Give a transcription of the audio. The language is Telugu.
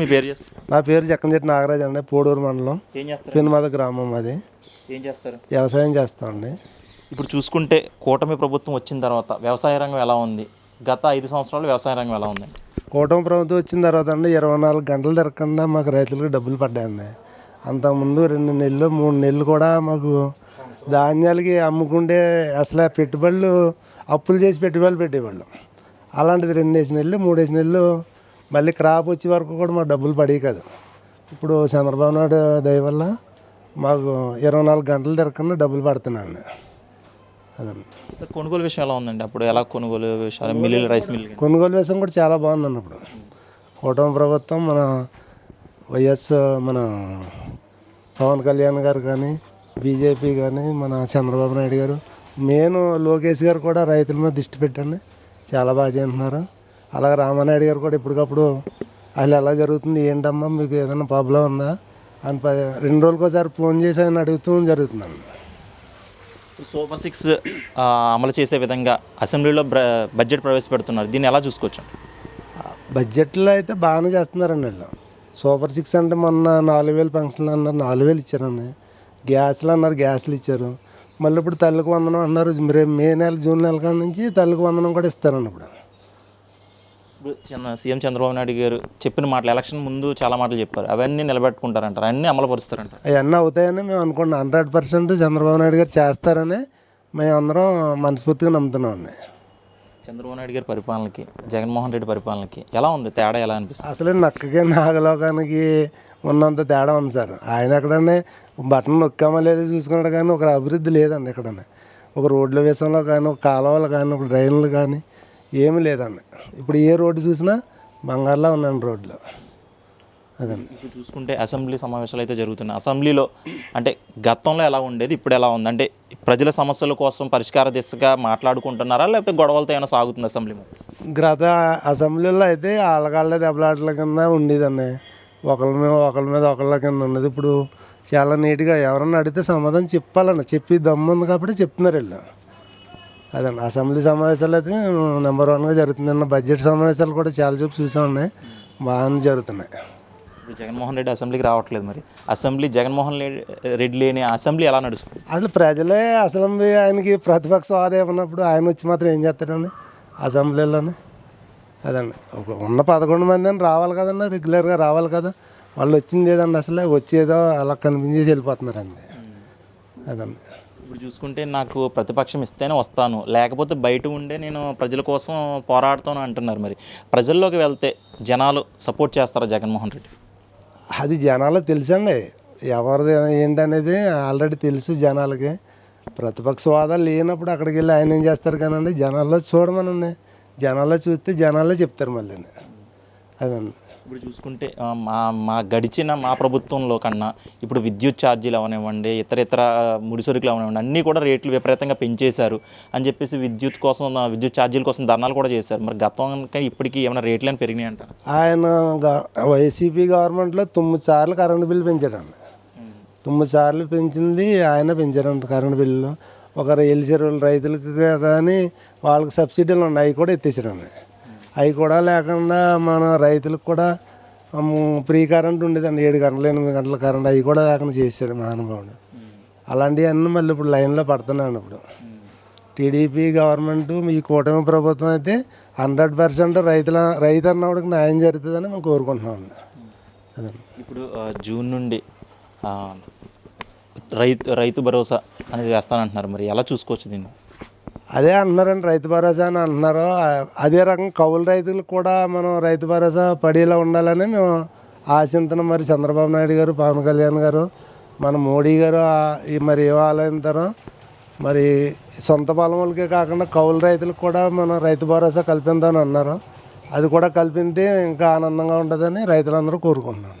మీ పేరు చేస్తారు? నా పేరు జక్కంచెట్టి నాగరాజ్ అండి పోడూరు మండలం. ఏం చేస్తారు? పెనుమద గ్రామం అది. ఏం చేస్తారు? వ్యవసాయం చేస్తామండి ఇప్పుడు చూసుకుంటే కూటమి ప్రభుత్వం వచ్చిన తర్వాత వ్యవసాయ రంగం ఎలా ఉంది? గత ఐదు సంవత్సరాలు వ్యవసాయ రంగం ఎలా ఉందండి కూటమి ప్రభుత్వం వచ్చిన తర్వాత అండి ఇరవై నాలుగు గంటలు తిరగకుండా మాకు రైతులకు డబ్బులు పడ్డాయండి. అంతకుముందు రెండు నెలలు మూడు నెలలు కూడా మాకు ధాన్యాలకి అమ్ముకుంటే అసలు పెట్టుబడులు అప్పులు చేసి పెట్టుబడులు పెట్టేవాళ్ళు. అలాంటిది రెండు వేసి నెలలు మూడు వేసి నెలలు మళ్ళీ క్రాప్ వచ్చే వరకు కూడా మాకు డబ్బులు పడేవి కాదు. ఇప్పుడు చంద్రబాబు నాయుడు దయ వల్ల మాకు ఇరవై నాలుగు గంటలు తిరగకుండా డబ్బులు పడుతున్నాయండి అదండి సార్ కొనుగోలు విషయం ఎలా ఉందండి? అప్పుడు ఎలా కొనుగోలు విషయాలు? మిల్లులు రైస్ మిల్లు కొనుగోలు వేసం కూడా చాలా బాగుంది అన్నప్పుడు కూటమి ప్రభుత్వం మన వైఎస్ మన పవన్ కళ్యాణ్ గారు కానీ బీజేపీ కానీ మన చంద్రబాబు నాయుడు గారు మెయిన్ లోకేష్ గారు కూడా రైతుల మీద దృష్టి పెట్టండి. చాలా బాగా చేస్తున్నారు. అలాగే రామానాయుడు గారు కూడా ఇప్పటికప్పుడు అసలు ఎలా జరుగుతుంది ఏంటమ్మా మీకు ఏదైనా ప్రాబ్లం ఉందా? అని ప- రెండు రోజులకు ఒకసారి ఫోన్ చేసి ఆయన అడుగుతూ జరుగుతుందండి సూపర్ సిక్స్ అమలు చేసే విధంగా అసెంబ్లీలో బడ్జెట్ ప్రవేశపెడుతున్నారు. దీన్ని ఎలా చూసుకోవచ్చు? బడ్జెట్లో అయితే బాగానే చేస్తున్నారండి వీళ్ళు. సూపర్ సిక్స్ అంటే మొన్న నాలుగు వేలు ఫంక్షన్లు అన్నారు నాలుగు వేలు ఇచ్చారండి. గ్యాస్లు అన్నారు గ్యాస్లు ఇచ్చారు. మళ్ళీ ఇప్పుడు తల్లికి వందనం అన్నారు మే నెల జూన్ నెల కాడ నుంచి తల్లికి వందనం కూడా ఇస్తారండి ఇప్పుడు. ఇప్పుడు సీఎం చంద్రబాబు నాయుడు గారు చెప్పిన మాటలు ఎలక్షన్ ముందు చాలా మాటలు చెప్పారు. అవన్నీ నిలబెట్టుకుంటారంటారు అన్నీ అమలు పరుస్తారంటారు అవన్నీ అవుతాయని మేము అనుకున్నాం హండ్రెడ్ పర్సెంట్ చంద్రబాబు నాయుడు గారు చేస్తారని మేము అందరం మనస్ఫూర్తిగా నమ్ముతున్నాం చంద్రబాబు నాయుడు గారి పరిపాలనకి జగన్మోహన్ రెడ్డి పరిపాలనకి ఎలా ఉంది? తేడా ఎలా అనిపిస్తుంది? అసలు నక్కకి నాగలోకానికి ఉన్నంత తేడా ఉంది సార్. ఆయన ఎక్కడనే బటన్ నొక్కామా లేదో చూసుకున్నాడు కానీ ఒక అభివృద్ధి లేదండి ఎక్కడనే. ఒక రోడ్ల విషయంలో కానీ ఒక కాలువలు కానీ ఒక డ్రైన్లు కానీ ఏమీ లేదండి. ఇప్పుడు ఏ రోడ్డు చూసినా బంగారులా ఉన్నాయండి రోడ్లు. అదండి ఇప్పుడు చూసుకుంటే అసెంబ్లీ సమావేశాలు అయితే జరుగుతున్నాయి. అసెంబ్లీలో అంటే గతంలో ఎలా ఉండేది ఇప్పుడు ఎలా ఉంది? అంటే ప్రజల సమస్యల కోసం పరిష్కార దిశగా మాట్లాడుకుంటున్నారా లేకపోతే గొడవలతో ఏమైనా సాగుతుంది అసెంబ్లీ? గత అసెంబ్లీలో అయితే ఆళ్ళకాళ్ళ దెబ్బలాటల కింద ఉండేదండి. ఒకళ్ళ మీద ఒకళ్ళ మీద ఒకళ్ళ కింద ఉండేది. ఇప్పుడు చాలా నీట్గా ఎవరన్నా అడిగితే సమాధానం చెప్పాలండి. చెప్పి దమ్ము ఉంది కాబట్టి చెప్తున్నారు వీళ్ళు. అదండి అసెంబ్లీ సమావేశాలు అయితే నెంబర్ వన్గా జరుగుతుంది. బడ్జెట్ సమావేశాలు కూడా చాలా చూపు చూసామండి బాగానే జరుగుతున్నాయి. ఇప్పుడు జగన్మోహన్ రెడ్డి అసెంబ్లీకి రావట్లేదు మరి. అసెంబ్లీ జగన్మోహన్ రెడ్డి లేని అసెంబ్లీ ఎలా నడుస్తుంది? అసలు ప్రజలే అసెంబ్లీ ఆయనకి ప్రతిపక్ష హోదా ఉన్నప్పుడు ఆయన వచ్చి మాత్రం ఏం చేస్తాడండి? అసెంబ్లీలోనే. అదండి ఒక ఉన్న పదకొండు మంది అని రావాలి కదండి. రెగ్యులర్గా రావాలి కదా. వాళ్ళు వచ్చింది ఏదండి అసలు? వచ్చేదో అలా కనిపించేసి వెళ్ళిపోతున్నారండి. అదండి ఇప్పుడు చూసుకుంటే నాకు ప్రతిపక్షం ఇస్తేనే వస్తాను. లేకపోతే బయట ఉండే నేను ప్రజల కోసం పోరాడుతాను అంటున్నారు మరి. ప్రజల్లోకి వెళ్తే జనాలు సపోర్ట్ చేస్తారా జగన్మోహన్ రెడ్డి? అది జనాలకు తెలుసండి. ఎవరిది ఏంటనేది ఆల్రెడీ తెలుసు జనాలకి. ప్రతిపక్ష హోదాలు లేనప్పుడు అక్కడికి వెళ్ళి ఆయన ఏం చేస్తారు కానండి? జనాల్లో చూడమనండి. జనాల్లో చూస్తే జనాలే చెప్తారు మళ్ళీ అదండి ఇప్పుడు చూసుకుంటే మా మా గడిచిన మా ప్రభుత్వంలో కన్నా ఇప్పుడు విద్యుత్ ఛార్జీలు అవనివ్వండి ఇతర ఇతర ముడిసరుకులు అవనివ్వండి అన్నీ కూడా రేట్లు విపరీతంగా పెంచేశారు. అని చెప్పేసి విద్యుత్ కోసం విద్యుత్ ఛార్జీల కోసం ధర్నాలు కూడా చేశారు. మరి గతం ఇప్పటికీ ఏమైనా రేట్లు అని పెరిగినాయి ఆయన వైసీపీ గవర్నమెంట్లో తొమ్మిది సార్లు కరెంటు బిల్లు పెంచాడండి తొమ్మిది సార్లు పెంచింది ఆయన పెంచారంట కరెంటు బిల్లు. ఒక ఎల్లి చెరువుల రైతులకు కానీ వాళ్ళకి సబ్సిడీలు ఉన్నాయి అవి కూడా ఎత్తేసారండి అవి కూడా లేకుండా మన రైతులకు కూడా ఫ్రీ కరెంట్ ఉండేదండి. ఏడు గంటలు ఎనిమిది గంటల కరెంట్ అవి కూడా లేకుండా చేశాడు మహానుభావుడు అలాంటివన్నీ మళ్ళీ ఇప్పుడు లైన్లో పడుతున్నాను ఇప్పుడు. టీడీపీ గవర్నమెంట్ ఈ కూటమి ప్రభుత్వం అయితే హండ్రెడ్ పర్సెంట్ రైతుల రైతు అన్నవాడికి న్యాయం జరుగుతుందని మేము కోరుకుంటున్నాం అదే ఇప్పుడు జూన్ నుండి రైతు రైతు భరోసా అనేది వేస్తానంటున్నారు. మరి ఎలా చూసుకోవచ్చు దీన్ని? అదే అంటున్నారండి రైతు భరోసా అని అంటున్నారు. అదే రకం కౌలు రైతులకు కూడా మనం రైతు భరోసా పడేలా ఉండాలని మేము ఆశించిన మరి చంద్రబాబు నాయుడు గారు పవన్ కళ్యాణ్ గారు మన మోడీ గారు ఈ మరి ఏం ఆలోచిస్తారో? మరి సొంత పొలం వాళ్ళకే కాకుండా కౌలు రైతులకు కూడా మనం రైతు భరోసా కల్పిద్దామని అన్నారు అది కూడా కల్పితే ఇంకా ఆనందంగా ఉంటుందని రైతులందరూ కోరుకుంటున్నాను